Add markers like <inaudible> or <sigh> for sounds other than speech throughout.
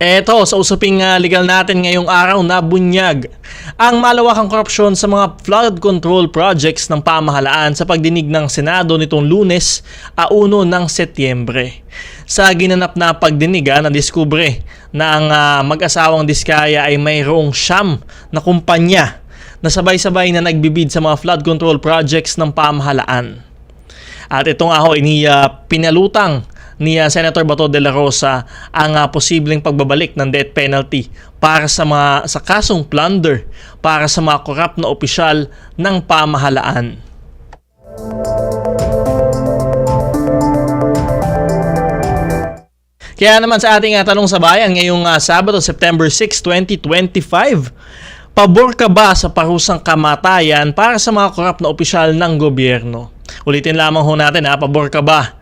Eto, sa usaping ah, legal natin ngayong araw na bunyag ang malawakang korupsyon sa mga flood control projects ng pamahalaan sa pagdinig ng Senado nitong lunes a 1 ng Setyembre. Sa ginanap na pagdinig, ah, nadiskubre na ang ah, mag-asawang Diskaya ay mayroong siyam na kumpanya na sabay-sabay na nagbibid sa mga flood control projects ng pamahalaan. At ito nga ho, ini ah, pinalutang ni ah, Senator Bato de la Rosa ang ah, posibleng pagbabalik ng death penalty para sa mga sa kasong plunder para sa mga korap na opisyal ng pamahalaan. Kaya naman sa ating ah, tanong sa bayan ngayong ah, Sabado, September 6, 2025, pabor ka ba sa parusang kamatayan para sa mga korap na opisyal ng gobyerno? Ulitin lamang ho natin ha, pabor ka ba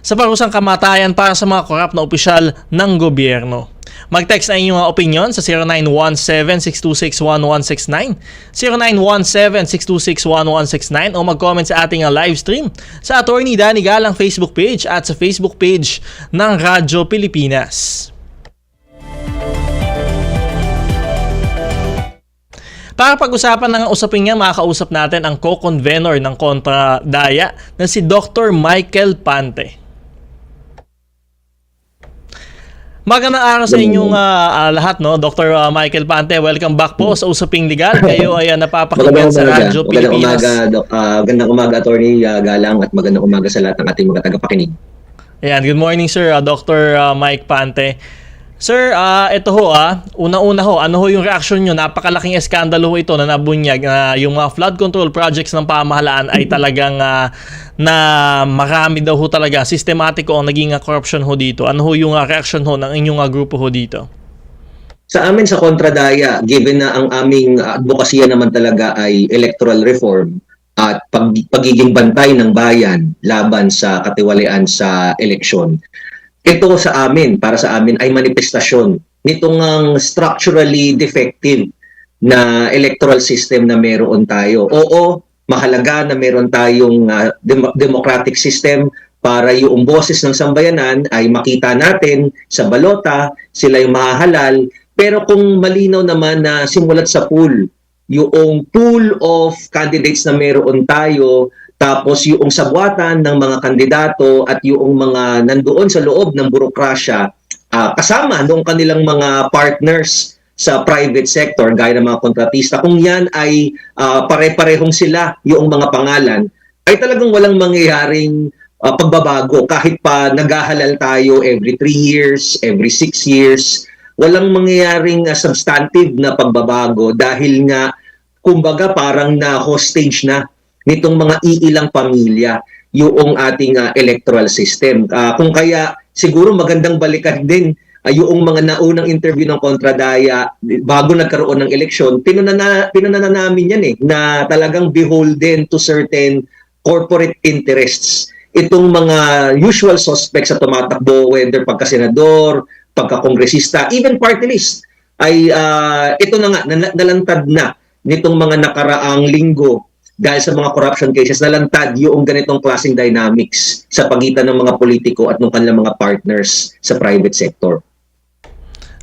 sa parusang kamatayan para sa mga korap na opisyal ng gobyerno? Mag-text na inyong mga opinion sa 0917-626-1169, 0917-626-1169 o mag-comment sa ating uh, live stream sa Attorney Danny Galang Facebook page at sa Facebook page ng Radyo Pilipinas. Para pag-usapan ng usapin niya, makakausap natin ang co-convenor ng Kontra Daya na si Dr. Michael Pante. Magandang araw sa inyong ah, lahat, no? Dr. ah, Michael Pante, welcome back po sa Usaping Legal. <laughs> Kayo ay ah, napapakinggan sa Radyo Magandang Pilipinas. umaga, Doc. Ah, magandang umaga, Attorney ah, Galang, at magandang umaga sa lahat ng ating mga tagapakinig. Ayan, good morning sir, ah, Dr. ah, Mike Pante. Sir, ah ito ho ah, una-una ho, ano ho yung reaction nyo? Napakalaking eskandalo ho ito na nabunyag na yung mga flood control projects ng pamahalaan ay <laughs> talagang ah, na marami daw ho talaga, sistematiko ang naging ah, corruption ho dito. Ano ho yung ah, reaction ho ng inyong ah, grupo ho dito? Sa amin sa Kontradaya, given na ang aming advokasya naman talaga ay electoral reform at pag, pagiging bantay ng bayan laban sa katiwalian sa eleksyon, ito sa amin, para sa amin, ay manifestasyon nitong ang structurally defective na electoral system na meron tayo. Oo, mahalaga na meron tayong ah, dem- democratic system para yung boses ng sambayanan ay makita natin sa balota, sila yung mahahalal. Pero kung malinaw naman na simulat sa pool, yung pool of candidates na meron tayo, tapos yung sabwatan ng mga kandidato at yung mga nandoon sa loob ng burokrasya, ah, kasama nung kanilang mga partners sa private sector, gaya ng mga kontratista, kung yan ay ah, pare-parehong sila yung mga pangalan, ay talagang walang mangyayaring ah, pagbabago. Kahit pa naghahalal tayo every 3 years, every 6 years, walang mangyayaring ah, substantive na pagbabago dahil nga, kumbaga parang na hostage na nitong mga iilang pamilya yung ating ah, electoral system. Ah, kung kaya siguro magandang balikan <laughs> din ah, yung mga naunang interview ng Kontradaya bago nagkaroon ng eleksyon, pinunana, pinunana namin yan eh, na talagang beholden to certain corporate interests. Itong mga usual suspects sa tumatakbo, whether pagka-senador, pagka-kongresista, even party list, ay ah, ito na nga, nal- nalantad na nitong mga nakaraang linggo dahil sa mga corruption cases, nalantad yung ganitong klaseng dynamics sa pagitan ng mga politiko at ng kanilang mga partners sa private sector.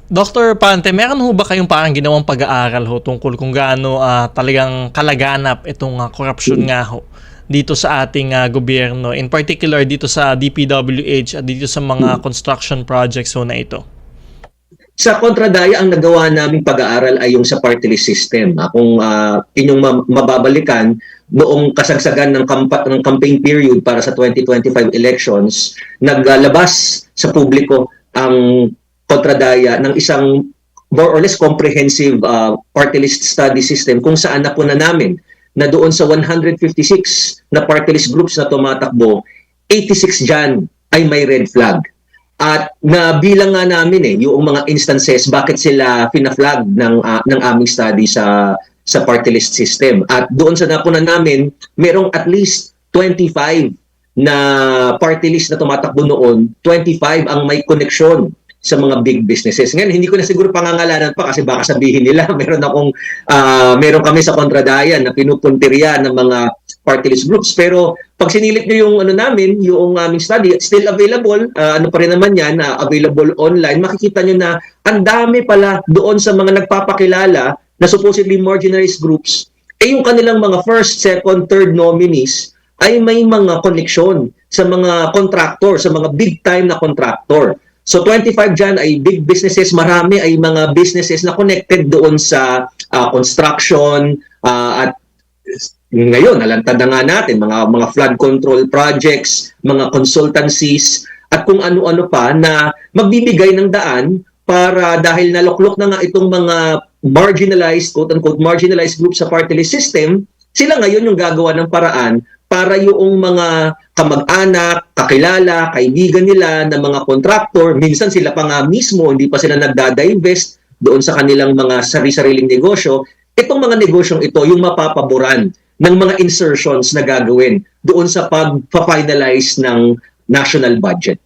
Dr. Pante, meron ho ba kayong parang ginawang pag-aaral ho tungkol kung gaano ah, talagang kalaganap itong ah, korupsyon nga ho dito sa ating ah, gobyerno, in particular dito sa DPWH at dito sa mga construction projects ho na ito? Sa kontradaya, ang nagawa naming pag-aaral ay yung sa party list system. Ah, Kung ah, inyong ma- mababalikan, noong kasagsagan ng, kampa- ng campaign period para sa 2025 elections, naglabas sa publiko ang kontradaya ng isang more or less comprehensive ah, party list study system kung saan na na namin na doon sa 156 na party list groups na tumatakbo, 86 dyan ay may red flag. At nabilang nga namin eh yung mga instances bakit sila fina-flag ng ah, ng aming study sa sa party list system. At doon sa napunan namin, merong at least 25 na party list na tumatakbo noon, 25 ang may koneksyon sa mga big businesses. Ngayon, hindi ko na siguro pangangalanan pa kasi baka sabihin nila <laughs> meron akong ah, meron kami sa Kontradayan na pinupuntirya ng mga party list groups. Pero pag sinilip nyo yung ano namin, yung aming study, still available, ah, ano pa rin naman yan, ah, available online, makikita nyo na ang dami pala doon sa mga nagpapakilala na supposedly marginalized groups, eh yung kanilang mga first, second, third nominees ay may mga connection sa mga contractor, sa mga big time na contractor. So 25 dyan ay big businesses, marami ay mga businesses na connected doon sa ah, construction ah, at ngayon, nalantad na nga natin, mga, mga flood control projects, mga consultancies, at kung ano-ano pa na magbibigay ng daan para dahil naloklok na nga itong mga marginalized, quote-unquote, marginalized group sa party list system, sila ngayon yung gagawa ng paraan para yung mga kamag-anak, kakilala, kaibigan nila ng mga contractor, minsan sila pa nga mismo, hindi pa sila nagdadivest doon sa kanilang mga sari-sariling negosyo, itong mga negosyong ito yung mapapaboran ng mga insertions na gagawin doon sa pag-finalize ng national budget.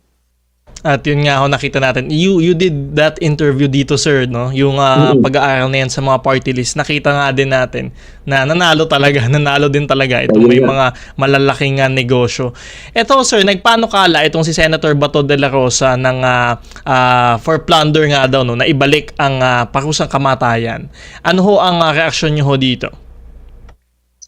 At yun nga ho nakita natin. You you did that interview dito sir no, yung ah, Mm-mm. pag-aaral na yan sa mga party list. Nakita nga din natin na nanalo talaga, <laughs> nanalo din talaga itong may mga malalaking ah, negosyo. Ito sir, nagpanukala itong si Senator Bato de la Rosa ng ah, ah, for plunder nga daw no, na ibalik ang ah, parusang kamatayan. Ano ho ang ah, reaksyon niyo ho dito?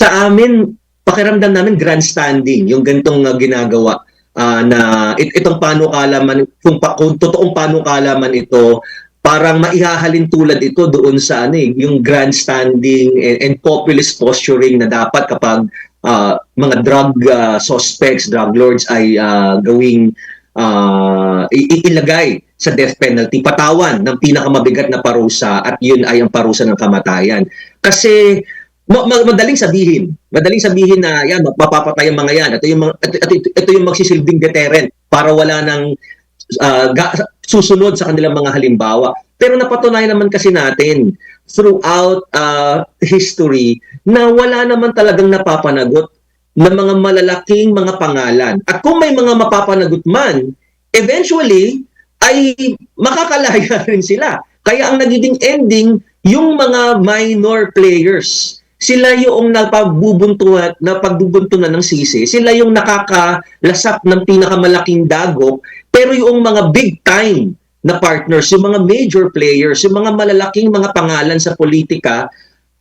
Sa amin, pakiramdam namin grandstanding yung gantong uh, ginagawa ah, na it, itong panukalaman, kung, pa, kung totoong panukalaman ito, parang maihahalin tulad ito doon sa ano eh, yung grandstanding and, and populist posturing na dapat kapag ah, mga drug ah, suspects, drug lords ay ah, gawing i- ilagay sa death penalty, patawan ng pinakamabigat na parusa at yun ay ang parusa ng kamatayan. Kasi ma- ma- madaling sabihin, madaling sabihin na yan mapapatay ang mga yan. Ito yung mga, ito, ito, ito yung magsisilbing deterrent para wala nang ga- susunod sa kanilang mga halimbawa. Pero napatunayan naman kasi natin throughout ah, history na wala naman talagang napapanagot ng mga malalaking mga pangalan. At kung may mga mapapanagot man, eventually ay makakalaya <laughs> rin sila. Kaya ang nagiging ending, yung mga minor players, sila yung napagbubuntuhan, napagbubuntunan ng sisi, sila yung nakakalasap ng pinakamalaking dagok, pero yung mga big time na partners, yung mga major players, yung mga malalaking mga pangalan sa politika,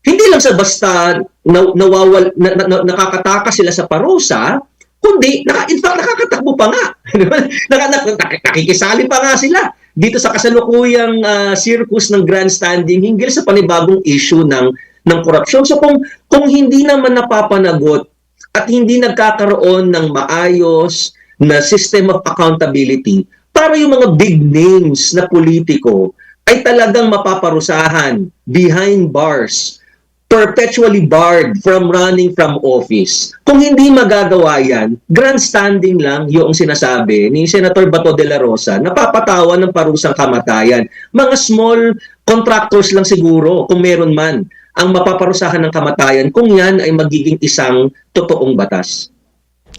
hindi lang sa basta na, nawawal, na, na, na- nakakataka sila sa parusa, kundi naka, in fact nakakatakbo pa nga. <laughs> Naka, naka, nak- nakikisali pa nga sila dito sa kasalukuyang ah, circus ng grandstanding hinggil sa panibagong issue ng ng korupsyon. So kung kung hindi naman napapanagot at hindi nagkakaroon ng maayos na system of accountability para yung mga big names na politiko ay talagang mapaparusahan behind bars perpetually barred from running from office. Kung hindi magagawa yan, grandstanding lang yung sinasabi ni Senator Bato de la Rosa, napapatawan ng parusang kamatayan. Mga small contractors lang siguro, kung meron man, ang mapaparusahan ng kamatayan kung yan ay magiging isang totoong batas.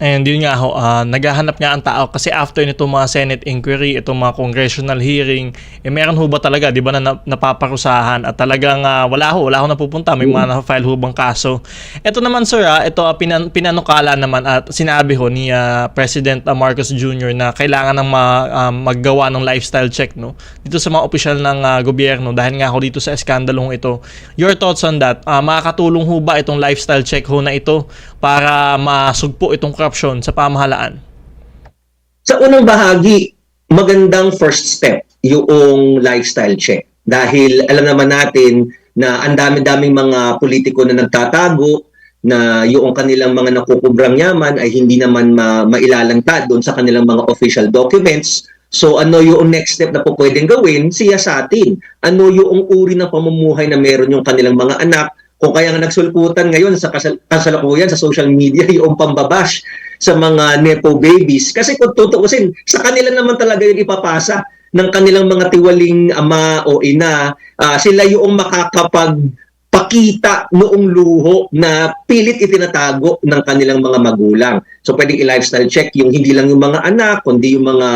And yun nga ho, ah, naghahanap nga ang tao kasi after nito mga Senate inquiry, itong mga congressional hearing, eh meron ho ba talaga, di ba, na na- napaparusahan at talagang ah, wala ho, wala ho napupunta, may mga na-file ho bang kaso. Ito naman sir, ah, ito ah, pinan- pinanukala naman at sinabi ho ni ah, President ah, Marcos Jr. na kailangan ng ma- ah, maggawa ng lifestyle check no dito sa mga opisyal ng ah, gobyerno dahil nga ho dito sa eskandalong ito. Your thoughts on that? Ah, makakatulong ho ba itong lifestyle check ho na ito para masugpo itong korupsyon sa pamahalaan? Sa unang bahagi, magandang first step yung lifestyle check. Dahil alam naman natin na ang dami-daming mga politiko na nagtatago na yung kanilang mga nakukubrang yaman ay hindi naman ma- mailalantad doon sa kanilang mga official documents. So ano yung next step na po pwedeng gawin? Siya sa atin. Ano yung uri ng pamumuhay na meron yung kanilang mga anak? Kung kaya nga nagsulputan ngayon sa kasal- kasalukuyan sa social media <laughs> yung pambabash sa mga nepo babies. Kasi kung tutuusin, sa kanila naman talaga yung ipapasa ng kanilang mga tiwaling ama o ina. Ah, sila yung makakapag pakita noong luho na pilit itinatago ng kanilang mga magulang. So pwedeng i-lifestyle check yung hindi lang yung mga anak, kundi yung mga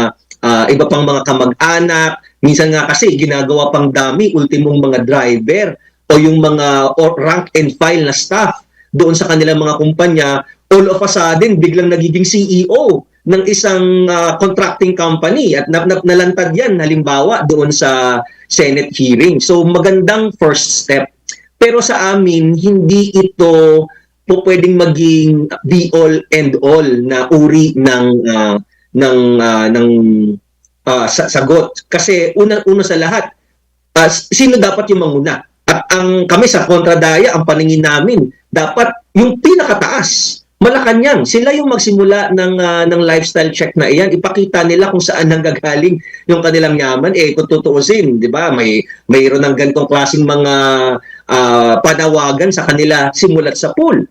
ah, iba pang mga kamag-anak, minsan nga kasi ginagawa pang dami ultimong mga driver o yung mga rank and file na staff doon sa kanilang mga kumpanya, all of a sudden biglang nagiging CEO ng isang ah, contracting company at nap nap nalantad yan halimbawa doon sa Senate hearing. So magandang first step. Pero sa amin hindi ito po pwedeng maging be all and all na uri ng ah, ng ah, ng sa- sagot kasi una una sa lahat ah, sino dapat yung manguna at ang kami sa kontradaya ang paningin namin dapat yung pinakataas Malacanang, sila yung magsimula ng ah, ng lifestyle check na iyan. Ipakita nila kung saan nanggagaling yung kanilang yaman. Eh, kung tutuusin, di ba, may mayroon ng ganitong klaseng mga ah, panawagan sa kanila simulat sa pool.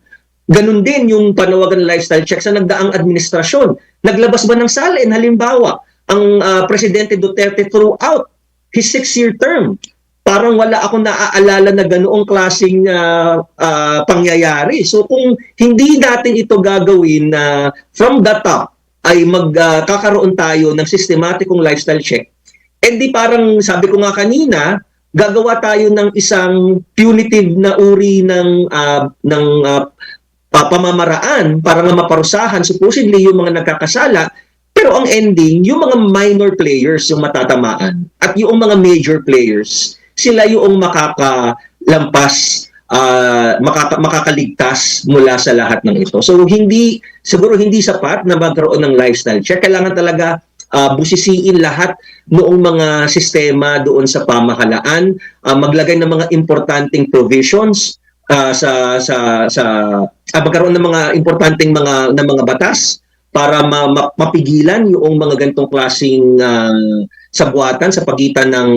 Ganun din yung panawagan lifestyle check sa nagdaang administrasyon. Naglabas ba ng salin? Halimbawa, ang ah, Presidente Duterte throughout his six-year term, parang wala akong naaalala na ganoong klaseng ah, ah, pangyayari. So kung hindi natin ito gagawin na from the top ay magkakaroon tayo ng systematicong lifestyle check, eh di parang sabi ko nga kanina, gagawa tayo ng isang punitive na uri ng ah, ng ah, pa- pamamaraan para nga maparusahan supposedly yung mga nagkakasala pero ang ending yung mga minor players yung matatamaan at yung mga major players sila yung makakalampas ah, makaka- makakaligtas mula sa lahat ng ito. So hindi siguro hindi sapat na magkaroon ng lifestyle check. Kailangan talaga ah, busisiin lahat noong mga sistema doon sa pamahalaan ah, maglagay ng mga importanteng provisions ah, sa sa sa ah, magkaroon ng mga importanteng mga ng mga batas para ma- ma- mapigilan yung mga gantong klaseng ah, sabuatan sa pagitan ng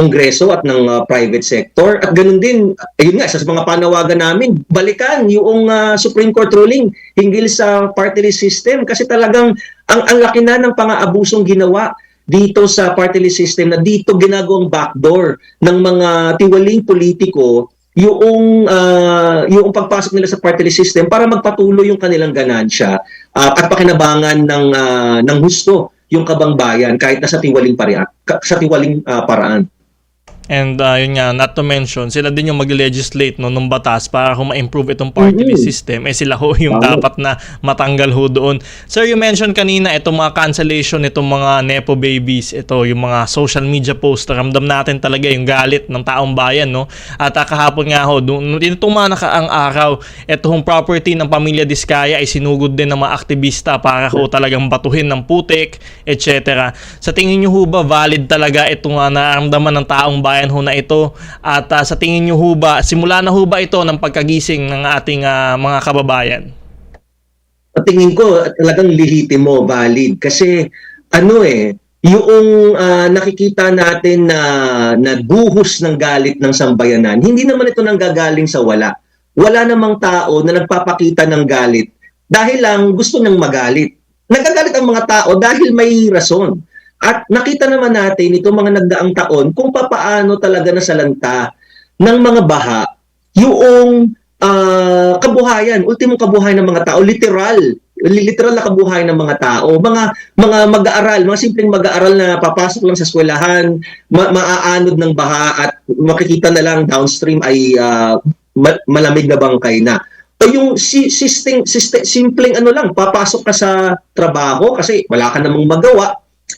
kongreso at ng ah, private sector at ganun din ayun nga sa mga panawagan namin balikan yung ah, Supreme Court ruling hinggil sa party list system kasi talagang ang ang laki na ng pang-aabusong ginawa dito sa party list system na dito ginagawang backdoor ng mga tiwaling politiko yung ah, yung pagpasok nila sa party list system para magpatuloy yung kanilang ganansya ah, at pakinabangan ng ah, ng husto yung kabangbayan kahit na sa tiwaling paria, ka- sa tiwaling ah, paraan. And uh, yun nga, not to mention, sila din yung mag-legislate no, ng batas para kung ma-improve itong party Mhm. system, eh sila ho yung Tama. dapat na matanggal ho doon. Sir, you mentioned kanina itong mga cancellation, itong mga nepo babies, ito yung mga social media post, ramdam natin talaga yung galit ng taong bayan, no? At uh, kahapon nga ho, itong mga nakaang araw, itong property ng pamilya Diskaya ay sinugod din ng mga aktivista para ho talagang batuhin ng putik, etc. Sa tingin nyo ho ba valid talaga itong uh, nararamdaman ng taong bayan ho na ito? At uh, sa tingin nyo ho ba, simula na ho ba ito ng pagkagising ng ating uh, mga kababayan? At tingin ko talagang lehitimo, valid. Kasi ano eh, yung ah, nakikita natin na, na buhos ng galit ng sambayanan, hindi naman ito nanggagaling sa wala. Wala namang tao na nagpapakita ng galit dahil lang gusto niyang magalit. Nagagalit ang mga tao dahil may rason. At nakita naman natin itong mga nagdaang taon kung papaano talaga nasalanta ng mga baha yung ah, kabuhayan, ultimong kabuhayan ng mga tao, literal, literal na kabuhayan ng mga tao, mga mga mag-aaral, mga simpleng mag-aaral na papasok lang sa eskwelahan, ma- maaanod ng baha at makikita na lang downstream ay ma- malamig na bangkay na. O yung si, sisting, siste- simpleng ano lang, papasok ka sa trabaho kasi wala ka namang magawa,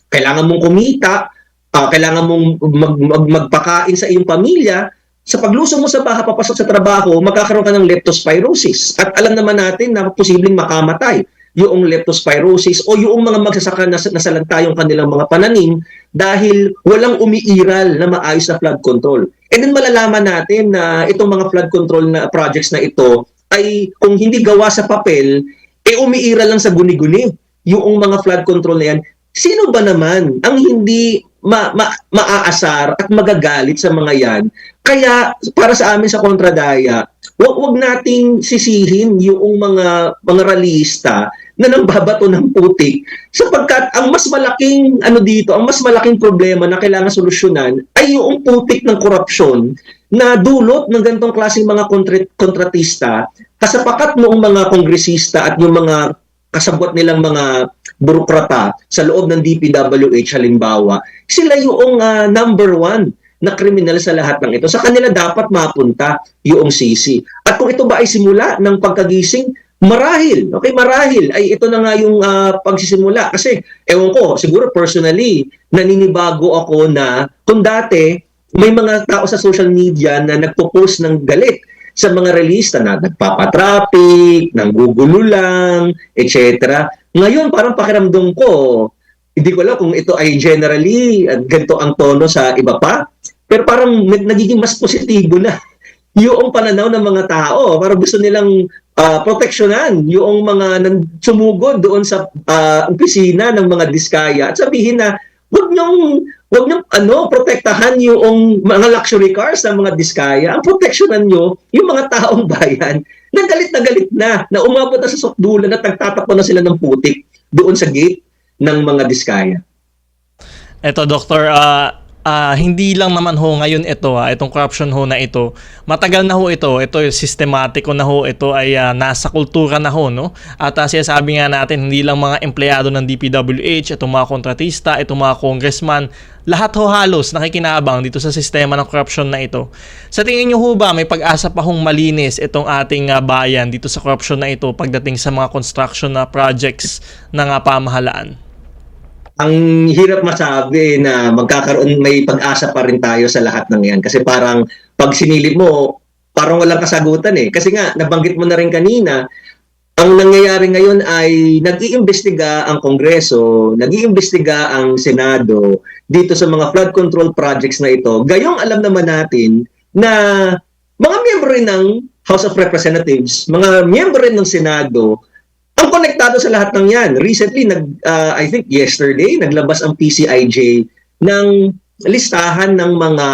kailangan mong kumita, ah, kailangan mong mag, mag- magpakain sa iyong pamilya, sa paglusong mo sa baha papasok sa trabaho, magkakaroon ka ng leptospirosis. At alam naman natin na posibleng makamatay yung leptospirosis o yung mga magsasaka na nasalanta yung kanilang mga pananim dahil walang umiiral na maayos na flood control. And then malalaman natin na itong mga flood control na projects na ito ay kung hindi gawa sa papel, eh umiiral lang sa guni-guni yung mga flood control na yan. Sino ba naman ang hindi ma, ma, maaasar at magagalit sa mga yan? Kaya para sa amin sa kontradaya, wag, wag nating sisihin yung mga mga realista na nangbabato ng putik sapagkat ang mas malaking ano dito, ang mas malaking problema na kailangan solusyonan ay yung putik ng korupsyon na dulot ng ganitong klaseng mga kontra- kontratista kasapakat noong mga kongresista at yung mga kasabot nilang mga burokrata sa loob ng DPWH halimbawa, sila yung ah, number one na kriminal sa lahat ng ito. Sa kanila dapat mapunta yung CC. At kung ito ba ay simula ng pagkagising, marahil, okay, marahil, ay ito na nga yung ah, pagsisimula. Kasi, ewan ko, siguro personally, naninibago ako na kung dati, may mga tao sa social media na nagpo-post ng galit sa mga relista na nagpapatraffic, nanggugulo lang, etc. Ngayon, parang pakiramdam ko, hindi ko alam kung ito ay generally at ganito ang tono sa iba pa, pero parang nag- nagiging mas positibo na <laughs> yung pananaw ng mga tao. Parang gusto nilang ah, proteksyonan yung mga sumugod doon sa ah, opisina ng mga diskaya at sabihin na wag niyong wag niyong ano protektahan yung mga luxury cars ng mga diskaya. Ang proteksyonan niyo yung mga taong bayan na galit na galit na na umabot na sa sukdulan at nagtatapon na sila ng putik doon sa gate ng mga diskaya. Eto, Doktor, ah, ah, hindi lang naman ho ngayon ito, ha, itong corruption ho na ito. Matagal na ho ito, ito sistematiko na ho, ito ay ah, nasa kultura na ho, no? At uh, sinasabi nga natin, hindi lang mga empleyado ng DPWH, itong mga kontratista, itong mga congressman, lahat ho halos nakikinabang dito sa sistema ng corruption na ito. Sa tingin nyo ho ba, may pag-asa pa hong malinis itong ating ah, bayan dito sa corruption na ito pagdating sa mga construction na projects ng ah, pamahalaan? Ang hirap masabi na magkakaroon may pag-asa pa rin tayo sa lahat ng yan kasi parang pag sinilip mo parang walang kasagutan eh kasi nga nabanggit mo na rin kanina ang nangyayari ngayon ay nag-iimbestiga ang Kongreso, nag-iimbestiga ang Senado dito sa mga flood control projects na ito. Gayong alam naman natin na mga miyembro rin ng House of Representatives, mga miyembro rin ng Senado, ang konektado sa lahat ng yan. Recently, nag, uh, I think yesterday, naglabas ang PCIJ ng listahan ng mga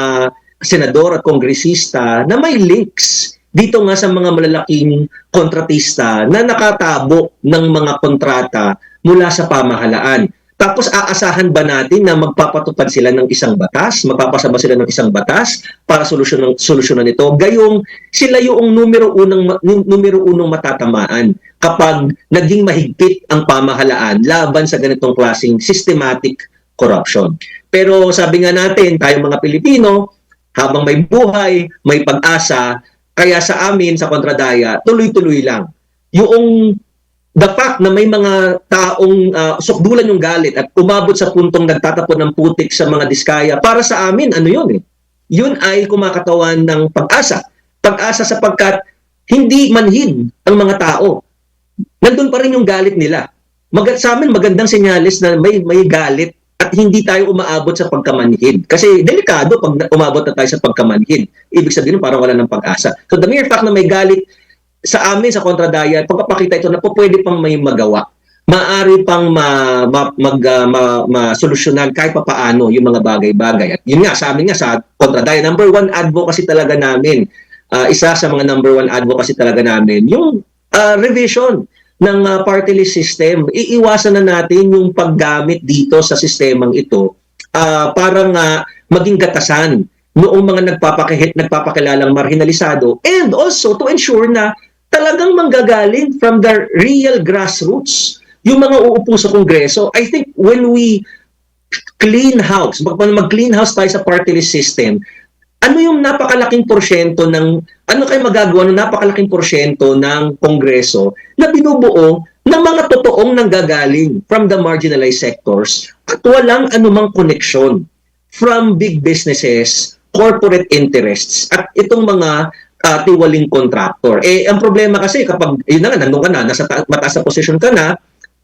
senador at kongresista na may links dito nga sa mga malalaking kontratista na nakatabo ng mga kontrata mula sa pamahalaan. Tapos aasahan ba natin na magpapatupad sila ng isang batas? Magpapasa ba sila ng isang batas para solusyonan solusyonan ito? Gayong sila yung numero unang numero unong matatamaan kapag naging mahigpit ang pamahalaan laban sa ganitong klasing systematic corruption. Pero sabi nga natin, tayong mga Pilipino, habang may buhay, may pag-asa, kaya sa amin, sa Kontradaya, tuloy-tuloy lang. Yung the fact na may mga taong uh, sukdulan yung galit at umabot sa puntong nagtatapon ng putik sa mga diskaya, para sa amin, ano yun eh? Yun ay kumakatawan ng pag-asa. Pag-asa sapagkat hindi manhid ang mga tao. Nandun pa rin yung galit nila. Mag sa amin, magandang senyales na may, may galit at hindi tayo umaabot sa pagkamanhid. Kasi delikado pag umabot na tayo sa pagkamanhid. Ibig sabihin, parang wala ng pag-asa. So the mere fact na may galit sa amin sa kontradaya, pagpapakita ito na po pwede pang may magawa. Maari pang ma, ma, mag, uh, ma, masolusyonan kahit pa paano yung mga bagay-bagay. At yun nga, sa amin nga sa kontradaya, number one advocacy talaga namin, uh, isa sa mga number one advocacy talaga namin, yung uh, revision ng uh, party list system. Iiwasan na natin yung paggamit dito sa sistemang ito uh, para nga maging gatasan noong mga nagpapakihit, nagpapakilalang marginalisado and also to ensure na talagang manggagaling from the real grassroots yung mga uupo sa kongreso. I think when we clean house, mag, mag-clean house tayo sa party list system, ano yung napakalaking porsyento ng, ano kayo magagawa ng napakalaking porsyento ng kongreso na binubuo ng mga totoong nanggagaling from the marginalized sectors at walang anumang connection from big businesses, corporate interests at itong mga uh, tiwaling contractor. Eh, ang problema kasi kapag, yun na nga, nandun ka na, nasa ta- mataas na position ka na,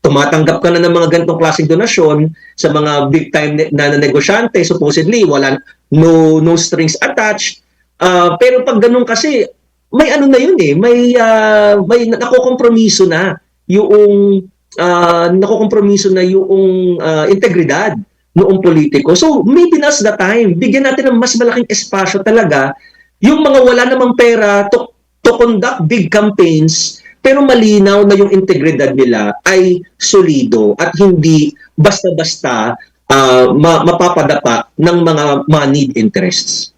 tumatanggap ka na ng mga ganitong klaseng donasyon sa mga big time na, na negosyante, supposedly, wala, no, no strings attached. Uh, pero pag ganun kasi, may ano na yun eh, may, uh, may nakokompromiso na yung, uh, nakokompromiso na yung uh, integridad noong politiko. So, maybe now's the time. Bigyan natin ng mas malaking espasyo talaga yung mga wala namang pera to, to conduct big campaigns pero malinaw na yung integridad nila ay solido at hindi basta-basta uh, ma- mapapadapa ng mga moneyed interests.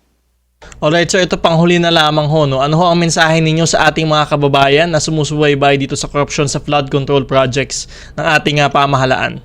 Alright, so ito panghuli na lamang ho, no? Ano ho ang mensahe ninyo sa ating mga kababayan na sumusubaybay dito sa corruption sa flood control projects ng ating ah, pamahalaan?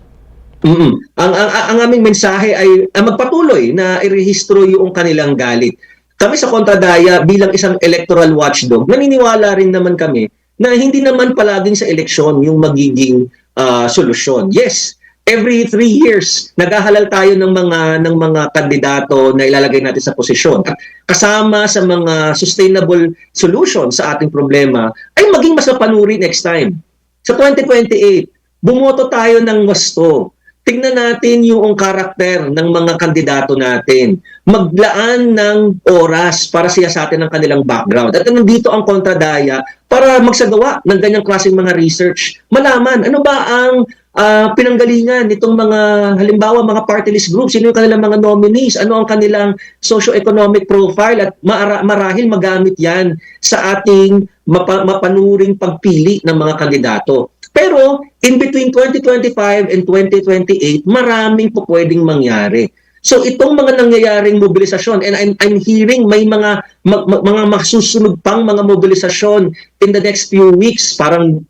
mm Ang, ang, ang aming mensahe ay ah, magpatuloy na irehistro yung kanilang galit. Kami sa Kontradaya bilang isang electoral watchdog, naniniwala rin naman kami na hindi naman palaging sa eleksyon yung magiging ah, solusyon. Yes, every three years naghahalal tayo ng mga ng mga kandidato na ilalagay natin sa posisyon. At kasama sa mga sustainable solution sa ating problema ay maging mas mapanuri next time. Sa 2028, bumoto tayo ng gusto. Tingnan natin yung karakter ng mga kandidato natin. Maglaan ng oras para siyasatin ang kanilang background. At nandito ang kontradaya para magsagawa ng ganyang klaseng mga research. Malaman, ano ba ang ah, pinanggalingan nitong mga, halimbawa, mga party list groups, sino yung kanilang mga nominees, ano ang kanilang socio-economic profile at maara- marahil magamit yan sa ating mapa- mapanuring pagpili ng mga kandidato. Pero in between 2025 and 2028, maraming po pwedeng mangyari. So itong mga nangyayaring mobilisasyon and I'm, I'm hearing may mga ma- ma- mga masusunod pang mga mobilisasyon in the next few weeks parang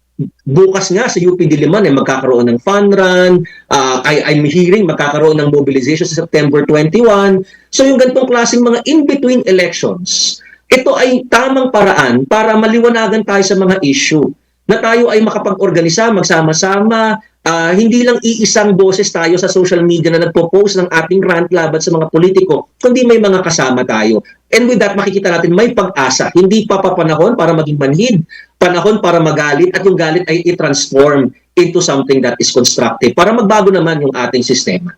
bukas nga sa UP Diliman ay magkakaroon ng fun run. Ah, I, I'm hearing magkakaroon ng mobilization sa September 21. So yung ganitong klaseng mga in-between elections, ito ay tamang paraan para maliwanagan tayo sa mga issue na tayo ay makapag-organisa, magsama-sama, ah, hindi lang iisang boses tayo sa social media na nagpo-post ng ating rant laban sa mga politiko, kundi may mga kasama tayo. And with that, makikita natin may pag-asa. Hindi pa papanahon para maging manhid, panahon para magalit at yung galit ay i-transform into something that is constructive para magbago naman yung ating sistema.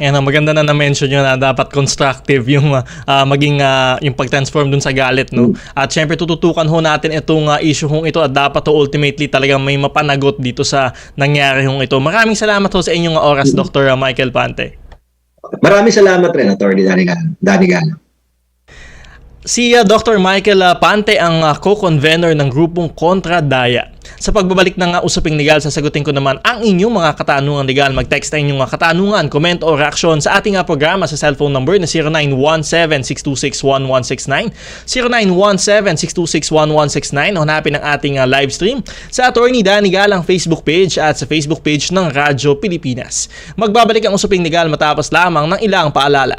Ayan, ang maganda na na-mention nyo na dapat constructive yung ah, maging ah, yung pag-transform dun sa galit, no? At syempre tututukan ho natin itong ah, issue hong ito at dapat to ultimately talagang may mapanagot dito sa nangyari hong ito. Maraming salamat ho sa inyong oras, Dr. Michael Pante. Maraming salamat rin, Atty. Danigano. Danigano. Si uh, Dr. Michael uh, Pante ang uh, co-convener ng grupong Kontra Daya. Sa pagbabalik ng uh, usaping legal, sasagutin ko naman ang inyong mga katanungan legal. Mag-text na inyong mga katanungan, comment o reaksyon sa ating uh, programa sa cellphone number na 0917-626-1169, 0917-626-1169 o hanapin ang ating uh, live stream sa Attorney Danny Galang Facebook page at sa Facebook page ng Radyo Pilipinas. Magbabalik ang usaping legal matapos lamang ng ilang paalala.